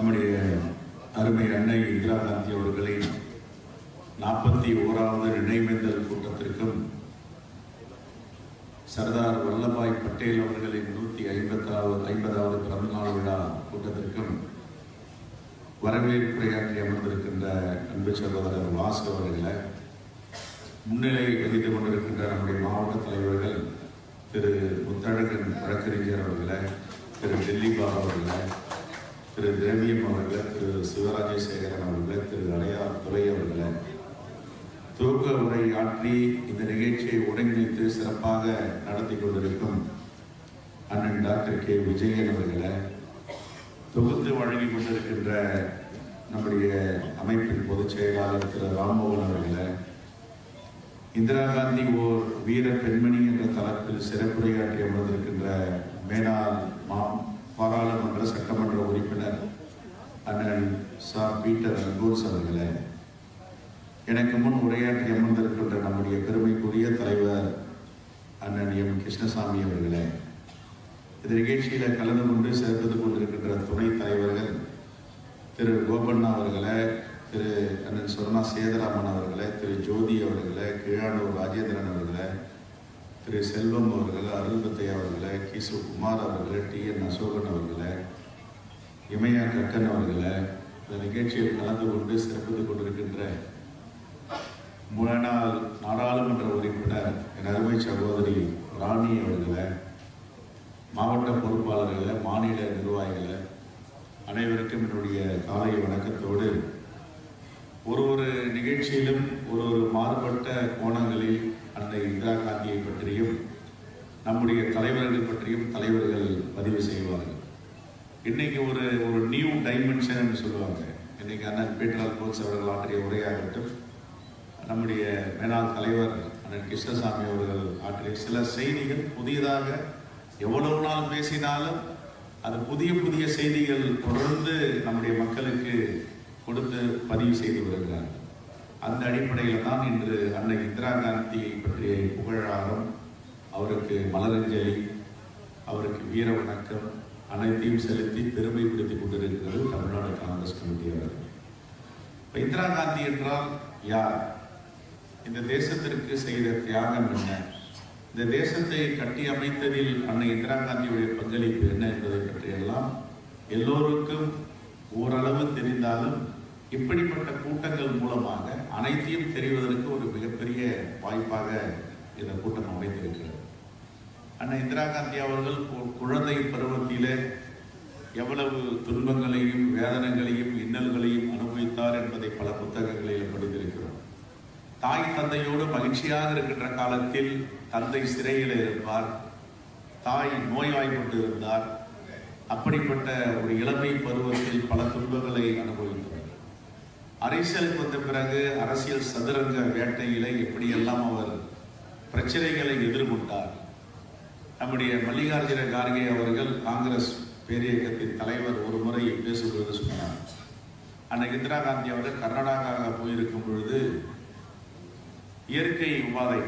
நம்முடைய அருமை அன்னை இந்திரா காந்தி அவர்களின் நாற்பத்தி ஓராவது நினைவேந்தல் கூட்டத்திற்கும் சர்தார் வல்லபாய் பட்டேல் அவர்களின் நூற்றி ஐம்பத்தாவது ஐம்பதாவது பிறந்தநாள் விழா கூட்டத்திற்கும் வரவேற்புரையாற்றி அமர்ந்திருக்கின்ற அன்பு சகோதரர் வாசு அவர்களை முன்னிலை வகித்து கொண்டிருக்கின்ற நம்முடைய மாவட்ட தலைவர்கள் திரு முத்தழகன் வழக்கறிஞர் அவர்களை திரு டெல்லி பாபா அவர்களை திரு திரவியம் அவர்களை திரு சிவராஜசேகரன் அவர்களை திரு அடையார் துறை அவர்களை. துவக்க உரை ஆற்றி இந்த நிகழ்ச்சியை ஒருங்கிணைத்து சிறப்பாக நடத்தி கொண்டிருக்கும் அண்ணன் டாக்டர் கே. விஜயன் அவர்களை தொகுத்து வழங்கி கொண்டிருக்கின்ற நம்முடைய அமைப்பின் பொதுச் செயலாளர் திரு ராம்மோகன் அவர்களை இந்திரா காந்தி ஓர் வீர பெண்மணி என்ற தளத்தில் சிறப்புரையாற்றி அமர்ந்திருக்கின்ற மேனாள் மா பாராளுமன்ற சட்டமன்ற உறுப்பினர் அண்ணன் சா. பீட்டர் அல்போன்ஸ் அவர்களை எனக்கு முன் உரையாற்றி அமர்ந்திருக்கின்ற நம்முடைய பெருமைக்குரிய தலைவர் அண்ணன் எம். கிருஷ்ணசாமி அவர்களே இந்த நிகழ்ச்சியில் கலந்து கொண்டு சேர்ந்து கொண்டிருக்கின்ற துணைத் தலைவர்கள் திரு. கோபண்ணா அவர்களை திரு. அண்ணன் சொர்ணா சேதராமன் அவர்களை திரு. ஜோதி அவர்களை கீழானூர் ராஜேந்திரன் அவர்களை திரு செல்வம் அவர்களை அருள்பத்தை அவர்களை கிசு குமார் அவர்களை டி என் அசோகன் அவர்களை இமயா கக்கன் அவர்களை இந்த நிகழ்ச்சியில் கலந்து கொண்டு சிறப்பித்துக் கொண்டிருக்கின்ற முன்னாள் நாடாளுமன்ற உறுப்பினர் என் அருமை சகோதரி ராணி அவர்களை மாவட்ட பொறுப்பாளர்களை மாநில நிர்வாகிகளை அனைவருக்கும் என்னுடைய காலை வணக்கத்தோடு ஒரு ஒரு நிகழ்ச்சியிலும் ஒரு ஒரு மாறுபட்ட கோணங்களில் அன்னை இந்திரா காந்தியை பற்றியும் நம்முடைய தலைவர்கள் பற்றியும் தலைவர்கள் பதிவு செய்வார்கள். இன்னைக்கு ஒரு ஒரு நியூ டைமென்ஷன் சொல்லுவாங்க. இன்னைக்கு அண்ணன் பீட்டர் போல்ஸ் அவர்கள் ஆற்றிய உரையாகட்டும் நம்முடைய மேலாள் தலைவர் அண்ணன் கிருஷ்ணசாமி அவர்கள் ஆற்றிய சில செய்திகள் புதியதாக எவ்வளவு நாள் பேசினாலும் அது புதிய புதிய செய்திகள் தொடர்ந்து நம்முடைய மக்களுக்கு கொடுத்து பதிவு செய்து வருகிறார்கள். அந்த அடிப்படையில் தான் இன்று அன்னை இந்திரா காந்தி பற்றிய புகழாரம் அவருக்கு மலரஞ்சலி அவருக்கு வீர வணக்கம் அனைத்தையும் செலுத்தி பெருமைப்படுத்திக் கொண்டிருக்கிறது தமிழ்நாடு காங்கிரஸ் கமிட்டி அவர்கள். இப்போ இந்திரா காந்தி என்றால் யார்? இந்த தேசத்திற்கு செய்த தியாகம் என்ன? இந்த தேசத்தை கட்டி அமைத்ததில் அன்னை இந்திரா காந்தியுடைய பங்களிப்பு என்ன என்பதை பற்றியெல்லாம் எல்லோருக்கும் ஓரளவு தெரிந்தாலும் இப்படிப்பட்ட கூட்டங்கள் மூலமாக அனைத்தையும் தெரிவதற்கு ஒரு மிகப்பெரிய வாய்ப்பாக இந்த கூட்டம் அமைந்திருக்கிறது. அண்ணன் இந்திரா காந்தி அவர்கள் குழந்தை பருவத்திலே எவ்வளவு துன்பங்களையும் வேதனைகளையும் இன்னல்களையும் அனுபவித்தார் என்பதை பல புத்தகங்களில் படித்திருக்கிறோம். தாய் தந்தையோடு மகிழ்ச்சியாக இருக்கின்ற காலத்தில் தந்தை சிறையில் இருப்பார் தாய் நோய்வாய்ப்பட்டு இருந்தார் அப்படிப்பட்ட ஒரு இளமை பருவத்தில் பல துன்பங்களை அனுபவித்தவர் அரசியலுக்கு வந்த பிறகு அரசியல் சதுரங்க வேட்டையிலே எப்படியெல்லாம் அவர் பிரச்சனைகளை எதிர்கொண்டார்? நம்முடைய மல்லிகார்ஜுன கார்கே அவர்கள் காங்கிரஸ் பேரியக்கத்தின் தலைவர் ஒரு முறை பேசும்பொழுது சொன்னார். அன்னைக்கு இந்திரா காந்தி அவர்கள் கர்நாடகா போயிருக்கும் பொழுது இயற்கை உபாதை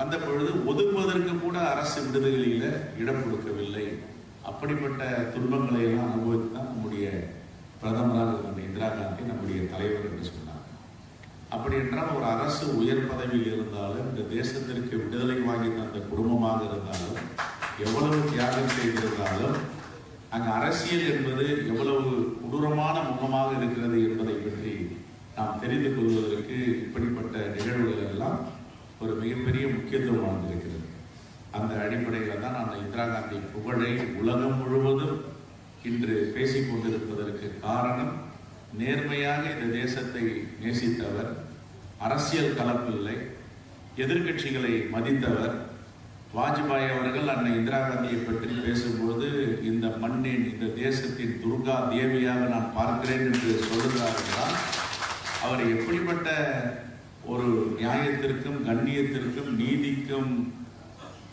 வந்த பொழுது ஒதுக்குவதற்கு கூட அரசு விடுதலையில் இடம் கொடுக்கவில்லை. அப்படிப்பட்ட துன்பங்களை எல்லாம் அனுபவித்து தான் நம்முடைய பிரதமராக இருந்த இந்திரா காந்தி நம்முடைய தலைவர் என்று சொன்னார். அப்படி என்றால் ஒரு அரசு உயர் பதவியில் இருந்தாலும் இந்த தேசத்திற்கு விடுதலை வாங்கி தந்த குடும்பமாக இருந்தாலும் எவ்வளவு தியாகம் செய்திருந்தாலும் அங்கு அரசியல் என்பது எவ்வளவு கொடூரமான முகமாக இருக்கிறது என்பதை பற்றி நாம் தெரிந்து கொள்வதற்கு இப்படிப்பட்ட நிகழ்வுகள் எல்லாம் ஒரு மிகப்பெரிய முக்கியத்துவம் வாழ்ந்திருக்கிறது அந்த அடிப்படையில் தான் அந்த இந்திரா காந்தி புகழை உலகம் முழுவதும் இன்று பேசிக் கொண்டிருப்பதற்கு காரணம் நேர்மையாக இந்த தேசத்தை நேசித்தவர் அரசியல் கலப்பில்லை எதிர்க்கட்சிகளை மதித்தவர். வாஜ்பாய் அவர்கள் அன்னை இந்திரா காந்தியை பற்றி பேசும்போது இந்த மண்ணின் இந்த தேசத்தின் துர்கா தேவியாக நான் பார்க்கிறேன் என்று சொல்லுகிறார் என்றால் அவர் எப்படிப்பட்ட ஒரு நியாயத்திற்கும் கண்ணியத்திற்கும் நீதிக்கும்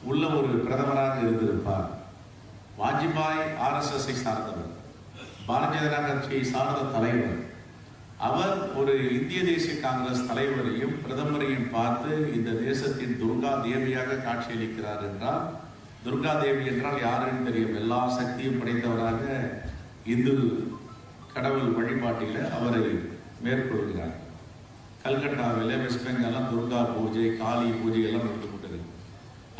உள்ள ஒரு பிரதமராக இருந்திருப்பார்? வாஜ்பாய் ஆர்எஸ்எஸ்ஐ சார்ந்தவர். பாரதிய ஜனதா கட்சியை சார்ந்த தலைவர். அவர் ஒரு இந்திய தேசிய காங்கிரஸ் தலைவரையும் பிரதமரையும் பார்த்து இந்த தேசத்தின் துர்கா தேவியாக காட்சியளிக்கிறார் என்றால் துர்கா தேவி என்றால் யாருன்னு தெரியும். எல்லா சக்தியும் படைத்தவராக இந்து கடவுள் வழிபாட்டில் அவரை மேற்கொள்கிறார். கல்கட்டாவில் வெஸ்ட் பெங்காலாம் துர்கா பூஜை காளி பூஜை எல்லாம் நடந்து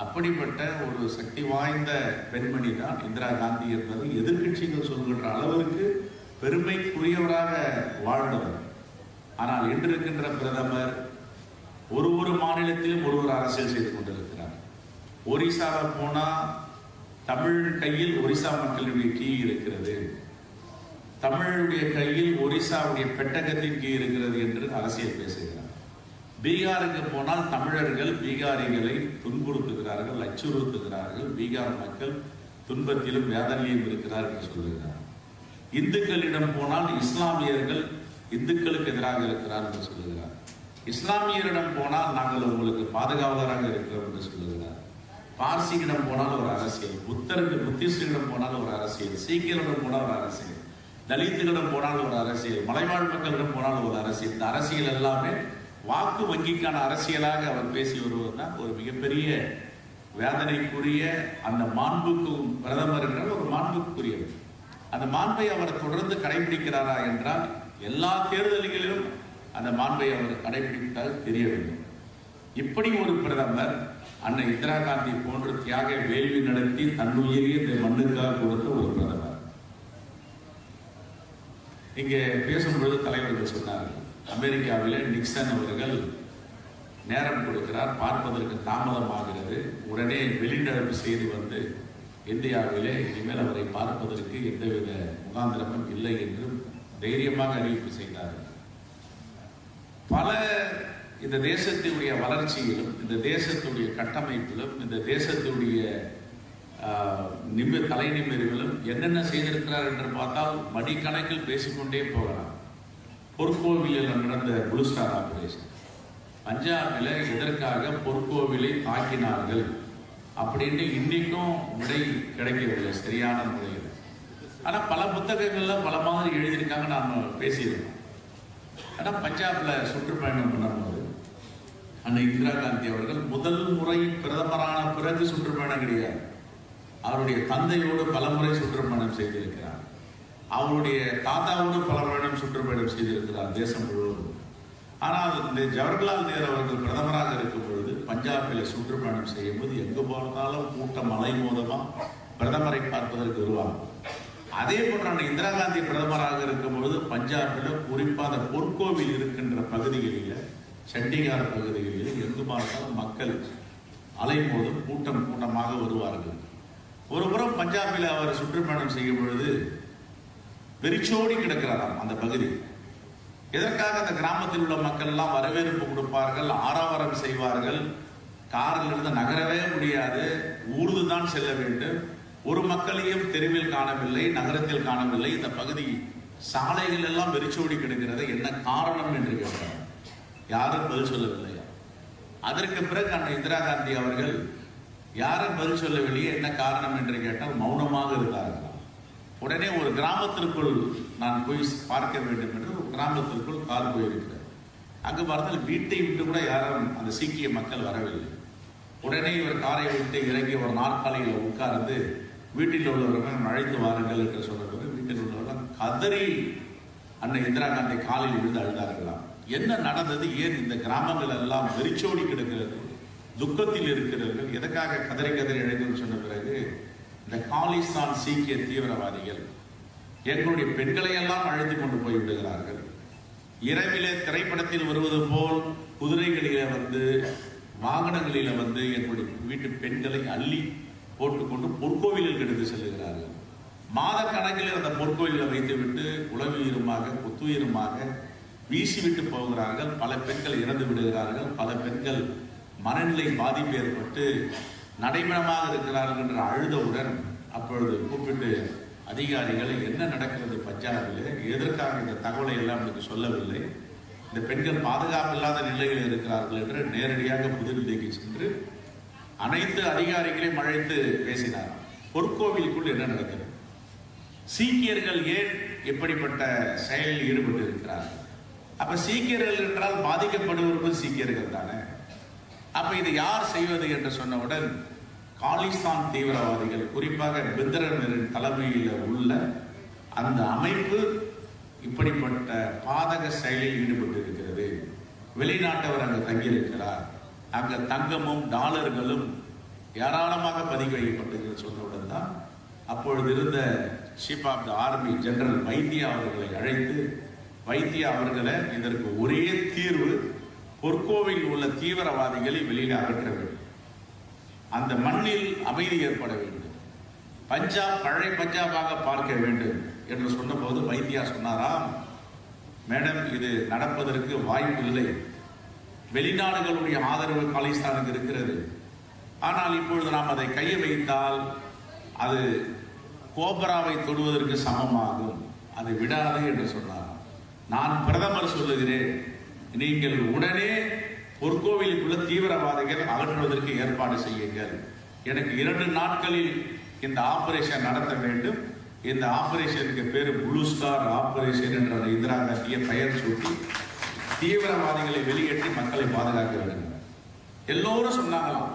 அப்படிப்பட்ட ஒரு சக்தி வாய்ந்த பெண்மணி தான் இந்திரா காந்தி என்பது. எதிர்க்கட்சிகள் சொல்கின்ற அளவிற்கு பெருமைக்குரியவராக வாழ்ந்தவர். ஆனால் இன்று இருக்கின்ற பிரதமர் ஒரு ஒரு மாநிலத்திலும் ஒரு ஒரு அரசியல் செய்து கொண்டிருக்கிறார். ஒரிசாவை போனால் தமிழ் கையில் ஒரிசா மக்களுடைய கீ இருக்கிறது. தமிழுடைய கையில் ஒரிசாவுடைய பெட்டகத்தின் கீ இருக்கிறது என்று அரசியல் பேசுகிறார். பீகாருக்கு போனால் தமிழர்கள் பீகாரிகளை துன்புறுத்துகிறார்கள் அச்சுறுத்துகிறார்கள். பீகார் மக்கள் துன்பத்திலும் வேதனையும் இருக்கிறார் என்று சொல்லுகிறார். இந்துக்களிடம் போனால் இஸ்லாமியர்கள் இந்துக்களுக்கு எதிராக இருக்கிறார் என்று சொல்லுகிறார். இஸ்லாமியரிடம் போனால் நாங்கள் உங்களுக்கு பாதுகாவலராக இருக்கிறோம் என்று சொல்லுகிறார். பார்சியிடம் போனால் ஒரு அரசியல் புத்தருக்கு புத்திஸ்டிடம் போனால் ஒரு அரசியல் சீக்கியரிடம் போனால் ஒரு அரசியல் தலித்துகளிடம் போனால் ஒரு அரசியல் மலைவாழ் மக்களிடம் போனால் ஒரு அரசியல். இந்த அரசியல் எல்லாமே வாக்கு வங்கிக்கான அரசியலாக அவர் பேசி வருவது தான் ஒரு மிகப்பெரிய வேதனைக்குரிய அந்த மாண்புக்கும் பிரதமர் என்றால் ஒரு மாண்புக்குரியவர். அந்த மாண்பை அவர் தொடர்ந்து கடைபிடிக்கிறாரா என்றால் எல்லா தேர்தல்களிலும் அந்த மாண்பை அவர் கடைபிடித்தால் தெரிய வேண்டும். இப்படி ஒரு பிரதமர் அன்னை இந்திரா காந்தி போன்ற தியாக வேள்வி நடத்தி தன்னுயிரை இந்த மண்ணுக்காக கொடுத்த ஒரு பிரதமர். இங்கே பேசும்பொழுது தலைவர்கள் சொன்னார்கள் அமெரிக்காவிலே நிக்சன் அவர்கள் நேரம் கொடுக்கிறார். பார்ப்பதற்கு தாமதமாகிறது. உடனே வெளிநடப்பு செய்து வந்து இந்தியாவிலே இனிமேல் அவரை பார்ப்பதற்கு எந்தவித முகாந்திரமும் இல்லை என்று தைரியமாக அறிவிப்பு செய்தார். பல இந்த தேசத்தினுடைய வளர்ச்சியிலும் இந்த தேசத்துடைய கட்டமைப்பிலும் இந்த தேசத்துடைய ஆஹ், நிமி தலை நிமிர்விலும் என்னென்ன செய்திருக்கிறார் என்று பார்த்தால் மணிக்கணக்கில் பேசிக்கொண்டே போகலாம். பொற்கோவிலில் நடந்த ப்ளூ ஸ்டார் ஆபரேஷன் பஞ்சாபில் எதற்காக பொற்கோவிலை தாக்கினார்கள்? அப்படின்னு இன்றைக்கும் விடை கிடைக்கவில்லை சரியான முறையில் ஆனால் பல புத்தகங்களில் பல மாதிரி எழுதியிருக்காங்க நாம் பேசியிருக்கோம். ஆனால் பஞ்சாபில் சுற்றுப்பயணம் பண்ணும்போது அன்னை இந்திரா காந்தி அவர்கள் முதல் முறை பிரதமரான பிறகு சுற்றுப்பயணம் கிடையாது. அவருடைய தந்தையோடு பலமுறை சுற்றுப்பயணம் செய்திருக்கிறார். அவருடைய தாத்தாவோடு பல வருடம் சுற்றுப்பயணம் செய்திருக்கிறார் தேசம் முழுவதும். ஆனால் இந்த ஜவஹர்லால் நேரு அவர்கள் பிரதமராக இருக்கும் பொழுது பஞ்சாபில் சுற்றுப்பயணம் செய்யும்போது எங்கு போனாலும் கூட்டம் மலை மோதமாக பிரதமரை பார்ப்பதற்கு வருவாங்க. அதே போன்ற இந்திரா காந்தி பிரதமராக இருக்கும் பொழுது பஞ்சாபில் குறிப்பாக பொற்கோவில் இருக்கின்ற பகுதிகளில் சண்டிகார் பகுதிகளில் எங்கு பார்த்தாலும் மக்கள் அலைமோதும் கூட்டம் கூட்டமாக வருவார்கள். ஒரு புறம் பஞ்சாபில் அவர் சுற்றுப்பயணம் செய்யும் பொழுது வெறிச்சோடி கிடக்கிறாராம் அந்த பகுதி. எதற்காக அந்த கிராமத்தில் உள்ள மக்கள் எல்லாம் வரவேற்பு கொடுப்பார்கள் ஆரவாரம் செய்வார்கள்? காரில் இருந்து நகரவே முடியாது. ஊர்ந்து தான் செல்ல வேண்டும். ஒரு மக்களையும் தெருவில் காணவில்லை நகரத்தில் காணவில்லை. இந்த பகுதி சாலைகள் எல்லாம் வெறிச்சோடி கிடக்கிறது என்ன காரணம் என்று கேட்டார் யாரும் பதில் சொல்லவில்லையா அதற்கு பிறகு அன்னை இந்திரா காந்தி அவர்கள் யாரும் பதில் சொல்லவில்லையே என்ன காரணம்? என்று கேட்டால் மௌனமாக இருந்தார்கள். உடனே ஒரு கிராமத்திற்குள் நான் போய் பார்க்க வேண்டும் என்று ஒரு கிராமத்திற்குள் கார் போயிருக்கிறார். அங்கு பார்த்தால் வீட்டை விட்டு கூட யாரும் அந்த சீக்கிய மக்கள் வரவில்லை. உடனே இவர் காரை விட்டு இறங்கி ஒரு நாற்காலியில் உட்கார்ந்து வீட்டில் உள்ளவர்கள் அழைத்து வாருங்கள் என்று சொன்ன பிறகு வீட்டில் உள்ளவர்கள் கதறி அன்னை இந்திரா காந்தி காலில் விழுந்து அழுதார்களாம். என்ன நடந்தது? ஏன் இந்த கிராமங்கள் எல்லாம் வெறிச்சோடி கிடக்கிறது? துக்கத்தில் இருக்கிறவர்கள் எதற்காக கதறி கதறி அழைத்துன்னு சொன்ன பிறகு இந்த காலிஸ்தான் சீக்கிய தீவிரவாதிகள் எங்களுடைய பெண்களை எல்லாம் அழைத்து கொண்டு போய் விடுகிறார்கள். இரவிலே திரைப்படத்தில் வருவது போல் குதிரைகளில வந்து வாகனங்களில வந்து எங்களுடைய வீட்டு பெண்களை அள்ளி போட்டுக்கொண்டு பொற்கோவிலில் எடுத்து செல்லுகிறார்கள். மாத கணக்கில் அந்த பொற்கோயிலில் வைத்துவிட்டு உளவுயிருமாக குத்துயிருமாக வீசிவிட்டு போகிறார்கள். பல பெண்கள் இறந்து விடுகிறார்கள். பல பெண்கள் மனநிலை பாதிப்பு ஏற்பட்டு நடைமுறைமாக இருக்கிறார்கள் என்று அழுதவுடன் அப்பொழுது கூப்பிட்டு அதிகாரிகள் என்ன நடக்கிறது பஞ்சாபில்? எதற்காக இந்த தகவலை எல்லாம் எனக்கு சொல்லவில்லை? இந்த பெண்கள் பாதுகாப்பு இல்லாத நிலையில் இருக்கிறார்கள் என்று நேரடியாக புதுதில்லிக்கு சென்று அனைத்து அதிகாரிகளையும் அழைத்து பேசினார். பொற்கோவிலுக்குள் என்ன நடக்கிறது? சீக்கியர்கள் ஏன் எப்படிப்பட்ட செயலில் ஈடுபட்டு இருக்கிறார்கள் அப்ப சீக்கியர்கள் என்றால் பாதிக்கப்படுவர்கள் சீக்கியர்கள் தானே? அப்ப இதை யார் செய்வது என்று சொன்னவுடன் காலிஸ்தான் தீவிரவாதிகள் குறிப்பாக பிந்தரனின் தலைமையில் உள்ள அந்த அமைப்பு இப்படிப்பட்ட பாதக செயலில் ஈடுபட்டிருக்கிறது. வெளிநாட்டவர் அங்கு தங்கியிருக்கிறார். அங்கு தங்கமும் டாலர்களும் ஏராளமாக பதிவு வைக்கப்பட்டிருக்கிறது சொன்னவுடன் தான் அப்பொழுது இருந்த chief of the army general Vaidya அவர்களை அழைத்து வைத்தியா அவர்களை இதற்கு ஒரே தீர்வு பொற்கோவில் உள்ள தீவிரவாதிகளை வெளியில் அகற்ற வேண்டும். அந்த மண்ணில் அமைதி ஏற்பட வேண்டும். பஞ்சாப் பழைய பஞ்சாபாக பார்க்க வேண்டும் என்று சொன்னபோது வைத்தியா சொன்னாராம் மேடம் இது நடப்பதற்கு வாய்ப்பு இல்லை. வெளிநாடுகளுடைய ஆதரவு காலிஸ்தானுக்கு இருக்கிறது. ஆனால் இப்பொழுது நாம் அதை கையை வைத்தால் அது கோபராவை தொடுவதற்கு சமமாகும். அதை விடாது என்று சொன்னார் நான் பிரதமர் சொல்லுகிறேன். நீங்கள் உடனே பொற்கோவிலுக்குள்ள தீவிரவாதிகள் அகற்றுவதற்கு ஏற்பாடு செய்யுங்கள். எனக்கு இரண்டு நாட்களில் இந்த ஆபரேஷன் நடத்த வேண்டும். இந்த ஆபரேஷனுக்கு பேர் ப்ளூ ஸ்டார் ஆபரேஷன் என்ற அந்த இந்திரா காந்தியை பெயர் சூட்டி தீவிரவாதிகளை வெளியேற்றி மக்களை பாதுகாக்க வேண்டும். எல்லோரும் சொன்னாங்களாம்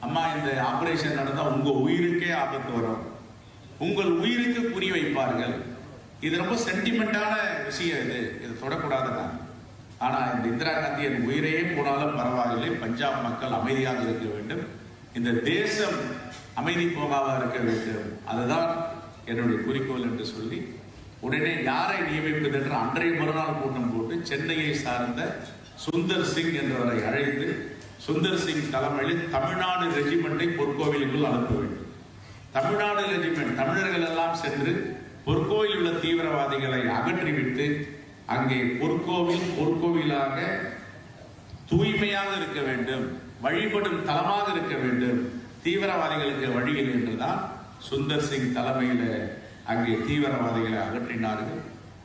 அம்மா இந்த ஆபரேஷன் நடந்தால் உங்கள் உயிருக்கே ஆபத்து வரும். உங்கள் உயிருக்கு புரிய வைப்பார்கள். இது ரொம்ப சென்டிமெண்டான விஷயம் இது. இது தொடக்கூடாதுதான். ஆனால் இந்த இந்திரா காந்தி என் உயிரையே போனாலும் பரவாயில்லை. பஞ்சாப் மக்கள் அமைதியாக இருக்க வேண்டும். இந்த தேசம் அமைதி போகாம இருக்க வேண்டும். அதுதான் என்னுடைய குறிக்கோள் என்று சொல்லி உடனே யாரை நியமிப்பது என்று அன்றைய மறுநாள் கூட்டம் போட்டு சென்னையை சார்ந்த சுந்தர் சிங் என்றவரை அழைத்து சுந்தர் சிங் தலைமையில் தமிழ்நாடு ரெஜிமெண்டை பொற்கோவிலுக்குள் அனுப்ப வேண்டும். தமிழ்நாடு ரெஜிமெண்ட் தமிழர்கள் எல்லாம் சென்று பொற்கோவில் உள்ள தீவிரவாதிகளை அகற்றிவிட்டு அங்கே பொற்கோவில் பொற்கோவிலாக தூய்மையாக இருக்க வேண்டும் வழிபடும் தலமாக இருக்க வேண்டும். தீவிரவாதிகளுக்கு வழியில் என்றுதான் சுந்தர் சிங் தலைமையில் அங்கே தீவிரவாதிகளை அகற்றினார்கள்.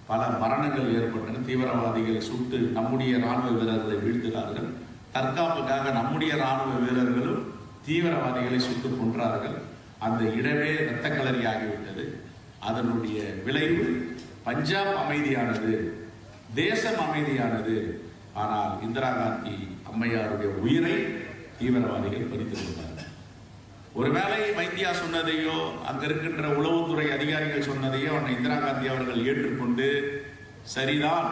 பல மரணங்கள் ஏற்பட்டன. தீவிரவாதிகள் சுட்டு நம்முடைய ராணுவ வீரர்களை வீழ்த்தினார்கள். தற்காப்புக்காக நம்முடைய ராணுவ வீரர்களும் தீவிரவாதிகளை சுட்டு கொன்றார்கள். அந்த இடமே இரத்த கலரி ஆகிவிட்டது அதனுடைய விளைவு பஞ்சாப் அமைதியானது. தேசம் அமைதியானது. ஆனால் இந்திரா காந்தி அம்மையாருடைய உயிரை தீவிரவாதிகள் பறித்துக் கொண்டார்கள் ஒருவேளை வைத்தியா சொன்னதையோ அங்க இருக்கின்ற உளவுத்துறை அதிகாரிகள் சொன்னதையோ அன்னை இந்திரா காந்தி அவர்கள் ஏற்றுக்கொண்டு சரிதான்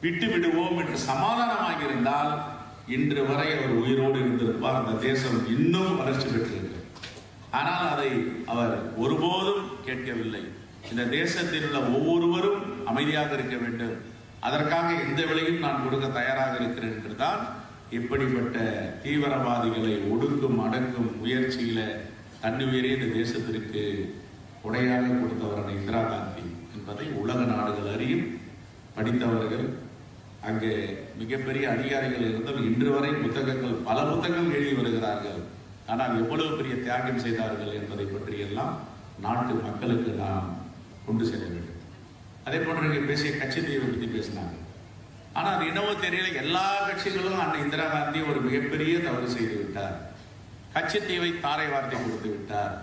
விட்டு விடுவோம் என்று சமாதானமாக இருந்தால் இன்று வரை அவர் உயிரோடு இருந்திருப்பார். அந்த தேசம் இன்னும் வளர்ச்சி பெற்றிருக்கு ஆனால் அதை அவர் ஒருபோதும் கேட்கவில்லை. இந்த தேசத்தில் உள்ள ஒவ்வொருவரும் அமைதியாக இருக்க வேண்டும். அதற்காக எந்த விலையும் நான் கொடுக்க தயாராக இருக்கிறேன் என்றுதான் இப்படிப்பட்ட தீவிரவாதிகளை ஒடுக்கும் அடக்கும் முயற்சியில தன்னுயிரே இந்த தேசத்திற்கு உடையாக கொடுத்தவரான இந்திரா காந்தி என்பதை உலக நாடுகள் அறியும். படித்தவர்கள் அங்கே மிகப்பெரிய அதிகாரிகள் இருந்தால் இன்று வரை புத்தகங்கள் பல புத்தகங்கள் எழுதி வருகிறார்கள். ஆனால் எவ்வளவு பெரிய தியாகம் செய்தார்கள் என்பதை பற்றியெல்லாம் நாட்டு மக்களுக்கு நாம் கொண்டு செல்ல வேண்டும். அதே போன்று இங்கே பேசிய தீவை பற்றி பேசினாங்க. ஆனால் அது என்னவோ தெரியல. எல்லா கட்சிகளும் அன்னை இந்திரா காந்தி ஒரு மிகப்பெரிய தவறு செய்து விட்டார். கட்சித்தீவை தாரை வார்த்தை கொடுத்து விட்டார்.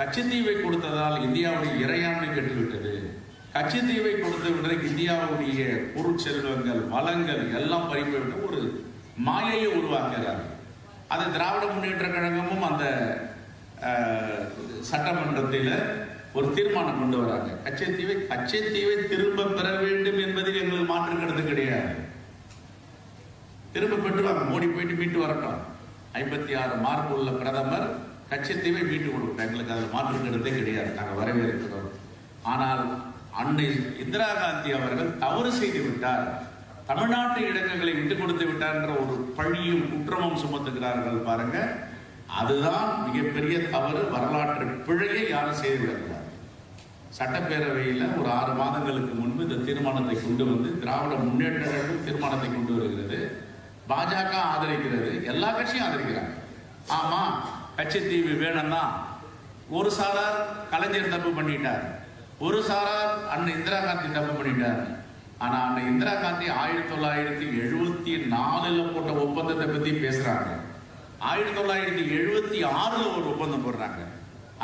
கட்சித்தீவை கொடுத்ததால் இந்தியாவுடைய இறையாண்மை கெட்டுவிட்டது. கட்சித்தீவை கொடுத்து விட்டதுக்கு இந்தியாவுடைய பொருட்செல்வங்கள் வளங்கள் எல்லாம் பறிப்போய்விட்டு ஒரு மாயையை உருவாக்குகிறார் அது திராவிட முன்னேற்ற கழகமும் அந்த சட்டமன்றத்தில் ஒரு தீர்மானம் கொண்டு வராங்க. கச்சத்தீவை கச்சத்தீவை திரும்ப பெற வேண்டும் என்பதில் எங்களுக்கு மாற்று கருத்து கிடையாது. திரும்ப பெற்றுவாங்க மோடி போயிட்டு மீட்டு வரட்டும். ஐம்பத்தி ஆறு மார்க் உள்ள பிரதமர் கச்சத்தீவை மீட்டு கொடுக்கட்டும் எங்களுக்கு அதில் மாற்று கருத்தே கிடையாது. நாங்கள் வரவேற்கிறோம். ஆனால் அன்னை இந்திரா காந்தி அவர்கள் தவறு செய்து விட்டார். தமிழ்நாட்டு இடங்களை விட்டு கொடுத்து விட்டார் என்ற ஒரு பழியும் குற்றமும் சுமத்துகிறார்கள் பாருங்க. அதுதான் மிகப்பெரிய தவறு. வரலாற்று பிழையை யாரும் செய்து விடக்கூடாது. சட்டப்பேரவையில் ஒரு ஆறு மாதங்களுக்கு முன்பு இந்த தீர்மானத்தை கொண்டு வந்து திராவிட முன்னேற்ற கழகம் தீர்மானத்தை கொண்டு வருகிறது. பாஜக ஆதரிக்கிறது. எல்லா கட்சியும் ஆதரிக்கிறாங்க. ஆமா கட்சித்தீவு வேணும்னா ஒரு சாரார் கலைஞர் தப்பு பண்ணிட்டார். ஒரு சாரார் அண்ணன் இந்திரா காந்தி தப்பு பண்ணிட்டார். ஆனால் அண்ணன் இந்திரா காந்தி ஆயிரத்தி தொள்ளாயிரத்தி எழுபத்தி நாலில் போட்ட ஒப்பந்தத்தை பற்றி பேசுகிறாங்க ஆயிரத்தி தொள்ளாயிரத்தி எழுபத்தி ஆறில் ஒரு ஒப்பந்தம் போடுறாங்க.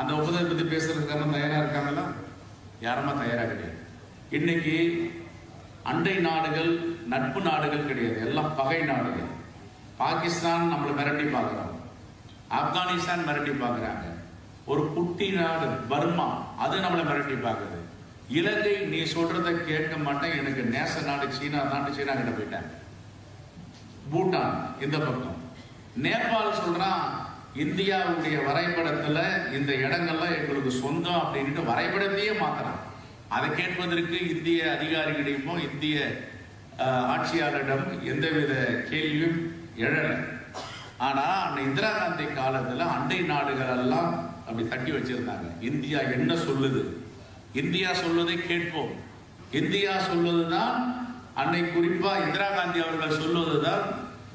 அந்த ஒப்பந்தத்தை பற்றி பேசுறதுக்கான தயாராக இருக்காங்களா யாருமா தயாராக கிடையாது. இன்னைக்கு அண்டை நாடுகள் நட்பு நாடுகள் கிடையாது. எல்லாம் பகை நாடுகள். பாகிஸ்தான் நம்மளை மிரட்டி பார்க்குறோம் ஆப்கானிஸ்தான் மிரட்டி பார்க்குறாங்க. ஒரு குட்டி நாடு பர்மா அது நம்மளை மிரட்டி பார்க்குது. இலங்கை நீ சொல்றத கேட்க மாட்டேன். எனக்கு நேச நாடு சீனா நாடு சீனா கிட்ட போயிட்டேன். பூட்டான் இந்த பக்கம். நேபாள் சொல்றான் இந்தியாவுடைய வரைபடத்தில் இந்த இடங்கள்லாம் எங்களுக்கு சொந்தம் அப்படின்ட்டு வரைபடத்தையே மாற்றலாம் அதை கேட்பதற்கு இந்திய அதிகாரிகளிடமோ இந்திய ஆட்சியாளரிடம் எந்தவித கேள்வியும் எழலை. ஆனால் அந்த இந்திரா காந்தி காலத்தில் அண்டை நாடுகள் எல்லாம் அப்படி தட்டி வச்சிருந்தாங்க. இந்தியா என்ன சொல்லுது? இந்தியா சொல்வதை கேட்போம். இந்தியா சொல்வது தான் அன்னை குறிப்பாக இந்திரா காந்தி அவர்கள் சொல்வதுதான்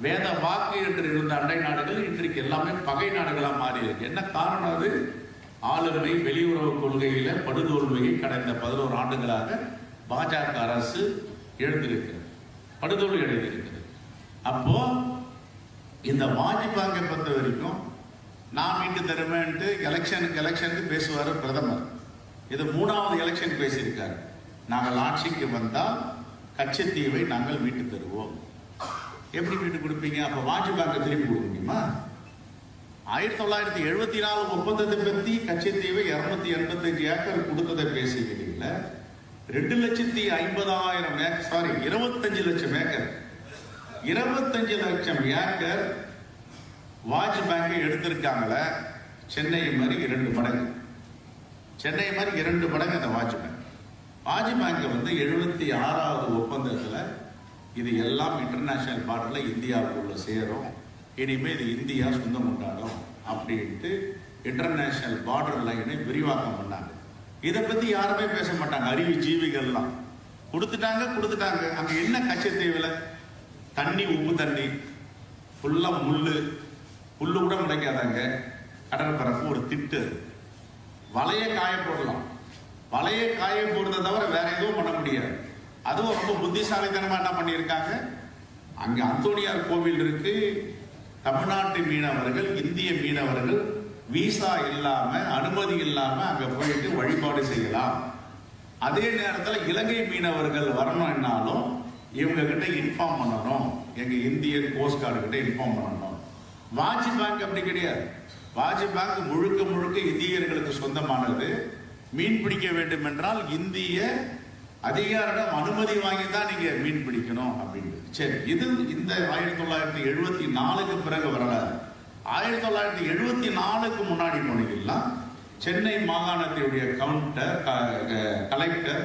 வேத வாக்கு என்று இருந்த அண்டை நாடுகள் இன்றைக்கு எல்லாமே பகை நாடுகளாக மாறியிருக்கு. என்ன காரணம் அது? ஆளுமை வெளியுறவு கொள்கையில படுதோல்மையை கடந்த பதினோரு ஆண்டுகளாக பாஜக அரசு எழுந்திருக்கிறது படுதோல்வி அடைந்திருக்கிறது. அப்போ இந்த வாஜ்பாயை பொறுத்த வரைக்கும் நான் மீட்டு தருவேன்ட்டு எலெக்ஷனுக்கு எலெக்ஷனுக்கு பேசுவார் பிரதமர். இது மூணாவது எலெக்ஷன் பேசியிருக்காரு. நாங்கள் ஆட்சிக்கு வந்தால் கச்சத்தீவை நாங்கள் மீட்டு தருவோம். எப்படி மீட்டு கொடுப்பீங்க? அப்போ வாஜ்பாய்க்கு திருப்பி கொடுக்க முடியுமா? ஆயிரத்தி தொள்ளாயிரத்தி எழுபத்தி நாலு ஒப்பந்தத்தை பற்றி கச்சத்தீவை இரநூத்தி எண்பத்தஞ்சு ஏக்கர் கொடுத்ததை பேசிக்கிறீங்கள ரெண்டு லட்சத்தி ஐம்பதாயிரம் ஏக்கர் சாரி இருபத்தஞ்சு லட்சம் ஏக்கர். இருபத்தஞ்சு லட்சம் ஏக்கர் வாஜ் பேங்கை எடுத்திருக்காங்களே சென்னை மாதிரி இரண்டு மடங்கு. சென்னை மாதிரி இரண்டு மடங்கு அந்த வாஜ் பேங்க் வாஜ் பேங்க் வந்து எழுபத்தி ஆறாவது ஒப்பந்தத்தில் இது எல்லாம் இன்டர்நேஷ்னல் பார்டரில் இந்தியாவுக்குள்ள சேரும். இனிமேல் இது இந்தியா சொந்தம் கொண்டாடும் அப்படின்ட்டு இன்டர்நேஷ்னல் பார்டர் லைனை விரிவாக்கம் பண்ணாங்க. இதை பற்றி யாருமே பேச மாட்டாங்க. அறிவு ஜீவிகள்லாம் கொடுத்துட்டாங்க கொடுத்துட்டாங்க. அங்கே என்ன கச்சத்தீவில் தண்ணி உப்பு தண்ணி. ஃபுல்லாக முள் புல்லு கூட முளைக்காதாங்க. கடற்பரப்பு ஒரு திட்டு வலையை காய போடலாம். வலையை காய போடுறதை தவிர வேற எதுவும் பண்ண முடியாது. அதுவும் ரொம்ப புத்திசாலித்தனமாக என்ன பண்ணியிருக்காங்க? அங்கே அந்தோனியார் கோவில் இருக்கு. தமிழ்நாட்டு மீனவர்கள் இந்திய மீனவர்கள் விசா இல்லாமல் அனுமதி இல்லாமல் அங்கே போயிட்டு வழிபாடு செய்யலாம். அதே நேரத்தில் இலங்கை மீனவர்கள் வரணும்னாலும் இவங்க கிட்ட இன்ஃபார்ம் பண்ணணும். எங்கள் இந்தியன் கோஸ்ட் கார்டு கிட்ட இன்ஃபார்ம் பண்ணணும். வாஜி பேங்க் அப்படி கிடையாது. வாஜி பேங்க் முழுக்க முழுக்க இந்தியர்களுக்கு சொந்தமானது. மீன் பிடிக்க வேண்டும் என்றால் இந்திய அதிகாரிடம் அனுமதி வாங்கி தான் நீங்க மீன் பிடிக்கணும் அப்படின்னு சரி இது இந்த ஆயிரத்தி தொள்ளாயிரத்தி எழுபத்தி நாலுக்கு பிறகு வரலாறு. ஆயிரத்தி தொள்ளாயிரத்தி எழுபத்தி நாலுக்கு முன்னாடி போனீங்கன்னா சென்னை மாகாணத்தினுடைய கவுண்டர் கலெக்டர்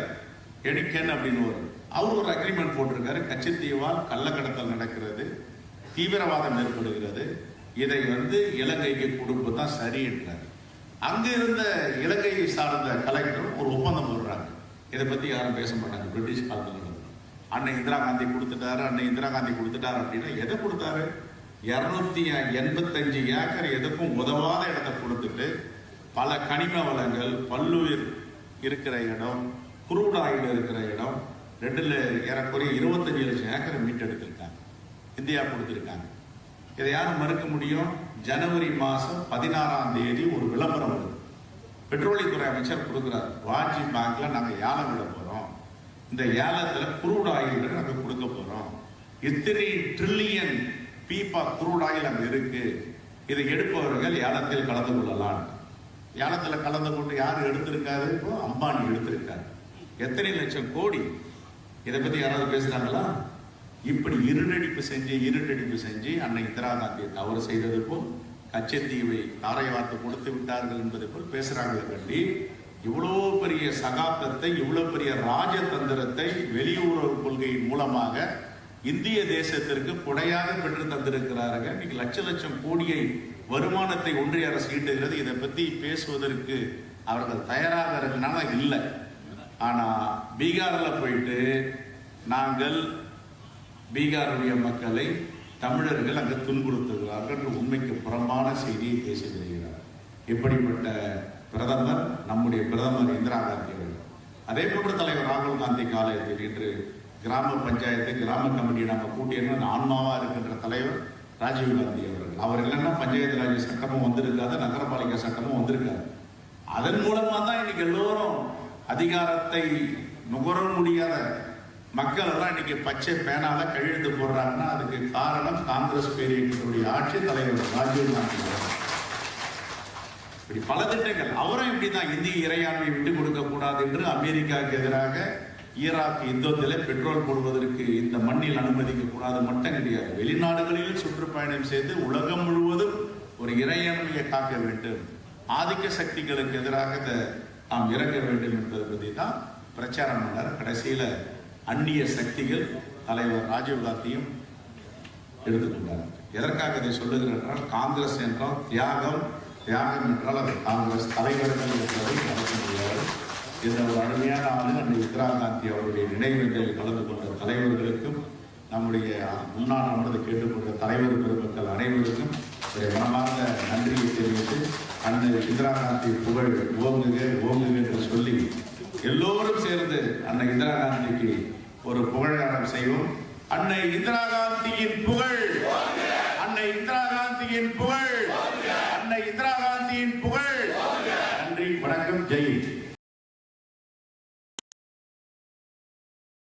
எடுக்கன் அப்படின்னு ஒரு அவர் ஒரு அக்ரிமெண்ட் போட்டிருக்காரு. கச்சத்தீவால் கள்ளக்கடத்தல் நடக்கிறது தீவிரவாதம் ஏற்படுகிறது. இதை வந்து இலங்கைக்கு கொடுப்பு தான் சரி என்றார் இருந்த இலங்கையை சார்ந்த கலெக்டர் ஒரு ஒப்பந்தம் போடுறாங்க. இதை பற்றி யாரும் பேச மாட்டாங்க. பிரிட்டிஷ் காலத்தில் அண்ணன் அன்னை இந்திரா காந்தி கொடுத்துட்டாரு அன்னை இந்திரா காந்தி கொடுத்துட்டாரு அப்படின்னா எதை கொடுத்தாரு? இரநூத்தி எண்பத்தஞ்சு ஏக்கர் எதுக்கும் உதவாத இடத்தை கொடுத்துட்டு பல கனிம வளங்கள் பல்லுயிர் இருக்கிற இடம் குரூட் ஆயில் இருக்கிற இடம் ரெண்டில் ஏறக்குறைய இருபத்தஞ்சு லட்சம் ஏக்கரை மீட்டெடுத்திருக்காங்க. இந்தியா கொடுத்துருக்காங்க. இதை யாரும் மறுக்க முடியும்? ஜனவரி மாதம் பதினாறாம் தேதி ஒரு விளம்பரம் வருது. பெட்ரோலியத்துறை அமைச்சர் கொடுக்குறார். வாஜி பேங்க்ல நாங்கள் ஏலம் விட போகிறோம் இந்த ஏலத்தில் குரூட் ஆயில் நாங்கள் கொடுக்க போகிறோம் இத்தனை ட்ரில்லியன் பீப்பா குரூட் ஆயில் அங்கே இருக்கு. இதை எடுப்பவர்கள் ஏலத்தில் கலந்து கொள்ளலாம். ஏலத்தில் கலந்து கொண்டு யார் எடுத்திருக்காரு? இப்போ அம்பானி எடுத்திருக்காரு. எத்தனை லட்சம் கோடி? இதை பற்றி யாராவது பேசுகிறாங்களா இப்படி இருட்டடிப்பு செஞ்சு இருட்டடிப்பு செஞ்சு அன்னை இந்திரா காந்தியை தவறு செய்தது போல் கச்சத்தீவை தாரை வார்த்தை கொடுத்து விட்டார்கள் என்பதை போல் பேசுறாங்களே கண்டி இவ்வளோ பெரிய சகாப்தத்தை இவ்வளோ பெரிய ராஜதந்திரத்தை வெளியுறவு கொள்கையின் மூலமாக இந்திய தேசத்திற்கு கொடையாக பெற்று தந்திருக்கிறார்கள் இன்னைக்கு லட்ச லட்சம் கோடியை வருமானத்தை ஒன்றிய அரசு ஈட்டுகிறது. இதை பற்றி பேசுவதற்கு அவர்கள் தயாராக இருக்கிறனால இல்லை. ஆனால் பீகாரில் போயிட்டு நாங்கள் பீகாருடைய மக்களை தமிழர்கள் அங்கு துன்புறுத்துகிறார்கள் என்று உண்மைக்கு புறம்பான செய்தியை பேசி வருகிறார் இப்படிப்பட்ட பிரதமர்? நம்முடைய பிரதமர் இந்திரா காந்தி அவர்கள். அதே போன்று தலைவர் ராகுல் காந்தி காலத்தில் இன்று கிராம பஞ்சாயத்து கிராம கமிட்டியை நம்ம கூட்டியிருந்த ஆன்மாவாக இருக்கின்ற தலைவர் ராஜீவ் காந்தி அவர்கள். அவர் இல்லைன்னா பஞ்சாயத்து ராஜ் சட்டமும் வந்திருக்காது நகரபாலிகா சட்டமும் வந்திருக்காது. அதன் மூலமாக தான் இன்னைக்கு எல்லோரும் அதிகாரத்தை நுகர முடியாத மக்கள் எல்லாம் இன்னைக்கு பச்சை பேனால கையெழுத்து போடுறாங்கன்னா அதுக்கு காரணம் காங்கிரஸ் பேரியக்கத்துடைய ஆட்சி தலைவர் ராஜீவ் காந்தி இப்படி பல திட்டங்கள். அவரும் இப்படிதான் இந்திய இறையாண்மை விட்டு கொடுக்க கூடாது என்று அமெரிக்காவுக்கு எதிராக ஈராக் யுத்தத்தில் பெட்ரோல் போடுவதற்கு இந்த மண்ணில் அனுமதிக்க கூடாது மட்டும் கிடையாது. வெளிநாடுகளில் சுற்றுப்பயணம் செய்து உலகம் முழுவதும் ஒரு இறையாண்மையை காக்க வேண்டும். ஆதிக்க சக்திகளுக்கு எதிராக நாம் இறங்க வேண்டும் என்பதை பற்றி தான் பிரச்சாரம் பண்ணார். கடைசியில அந்நிய சக்திகள் தலைவர் ராஜீவ்காந்தியும் எடுத்துக்கொண்டார் எதற்காக இதை சொல்லுகிறேன் என்றால் காங்கிரஸ் என்றால் தியாகம். தியாகம் என்றால் அது காங்கிரஸ் தலைவர்கள் என்பதை நடத்த முடியாது. இந்த ஒரு அருமையான ஆளு அன்னை இந்திரா காந்தி அவருடைய நினைவுகளில் கலந்து கொண்ட தலைவர்களுக்கும் நம்முடைய முன்னாள் அமர்ந்து கேட்டுக்கொண்ட தலைவர் பெருமக்கள் அனைவருக்கும் ஒரு மனமார்ந்த நன்றியை தெரிவித்து அன்னை இந்திரா காந்தி புகழ் ஓங்குக ஓங்குக என்று சொல்லி எல்லோரும் சேர்ந்து அன்னை இந்திரா காந்திக்கு ஒரு புகழாரம் செய்வோம். அன்னை இந்திரா காந்தியின் புகழ். அன்னை இந்திரா காந்தியின் புகழ்.